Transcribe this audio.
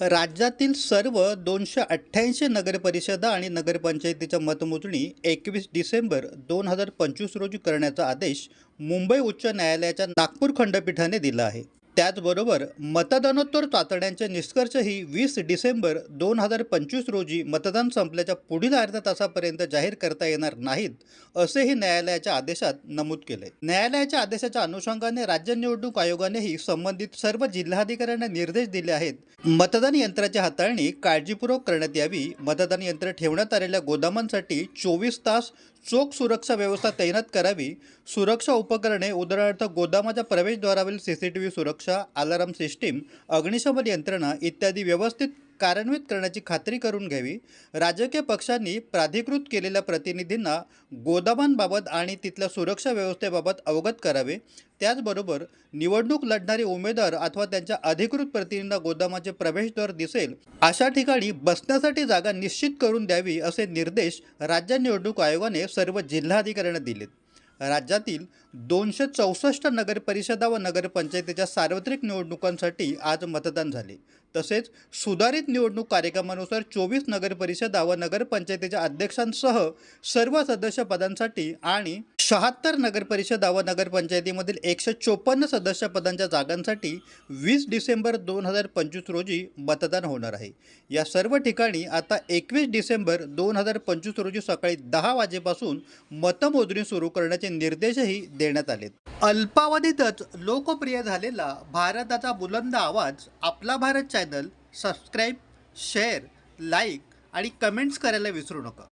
राज्यातील सर्व दोनशे अठ्ठ्याऐंशी नगरपरिषदा आणि नगरपंचायतीच्या मतमोजणी एकवीस डिसेंबर दोन हजार पंचवीस रोजी करण्याचा आदेश मुंबई उच्च न्यायालयाच्या नागपूर खंडपीठाने दिला आहे. त्याचबरोबर मतदानोत्तर चाचण्यांचे निष्कर्षही वीस डिसेंबर दोन हजार पंचवीस रोजी मतदान संपल्याच्या पुढील अर्ध्या तासापर्यंत जाहीर करता येणार नाहीत असेही न्यायालयाच्या आदेशात नमूद केले. न्यायालयाच्या आदेशाच्या अनुषंगाने राज्य निवडणूक आयोगानेही संबंधित सर्व जिल्हाधिकाऱ्यांना निर्देश दिले आहेत. मतदान यंत्राची हाताळणी काळजीपूर्वक करण्यात यावी. मतदान यंत्र ठेवण्यात आलेल्या गोदामांसाठी चोवीस तास चोख सुरक्षा व्यवस्था तैनात करावी सुरक्षा उपकरणे उदाहरणार्थ गोदामाच्या प्रवेशद्वारावरील सी सी टी व्ही सुरक्षा अलाराम सिस्टीम अग्निशमन यंत्रणा इत्यादी व्यवस्थित कार्यान्वित करण्याची खात्री करून घ्यावी. राजकीय पक्षांनी प्राधिकृत केलेल्या प्रतिनिधींना गोदामांबाबत आणि तिथल्या सुरक्षा व्यवस्थेबाबत अवगत करावे. त्याचबरोबर निवडणूक लढणारे उमेदवार अथवा त्यांच्या अधिकृत प्रतिनिधींना गोदामाचे प्रवेशद्वार दिसेल अशा ठिकाणी बसण्यासाठी जागा निश्चित करून द्यावी असे निर्देश राज्य निवडणूक आयोगाने सर्व जिल्हाधिकाऱ्यांना दिलेत. राज्यातील दोनशे चौसष्ट नगरपरिषदा व नगरपंचायतीच्या सार्वत्रिक निवडणुकांसाठी आज मतदान झाले. तसेच सुधारित निवडणूक कार्यक्रमानुसार चोवीस नगरपरिषदा व नगरपंचायतीच्या अध्यक्षांसह सर्व सदस्य पदांसाठी आणि शहात्तर नगरपरिषद व नगरपंचायतीमधील एकशे चोपन्न सदस्य पदांच्या जागांसाठी वीस डिसेंबर दोन हजार पंचवीस रोजी मतदान होणार आहे. या सर्व ठिकाणी आता एकवीस डिसेंबर दोन हजार पंचवीस रोजी सकाळी दहा वाजेपासून मतमोजणी सुरू करण्याचे निर्देशही देण्यात आलेत. अल्पावधीतच लोकप्रिय झालेला भारताचा बुलंद आवाज आपला Bharat channel subscribe share like आणि कमेंट्स करायला विसरू नका.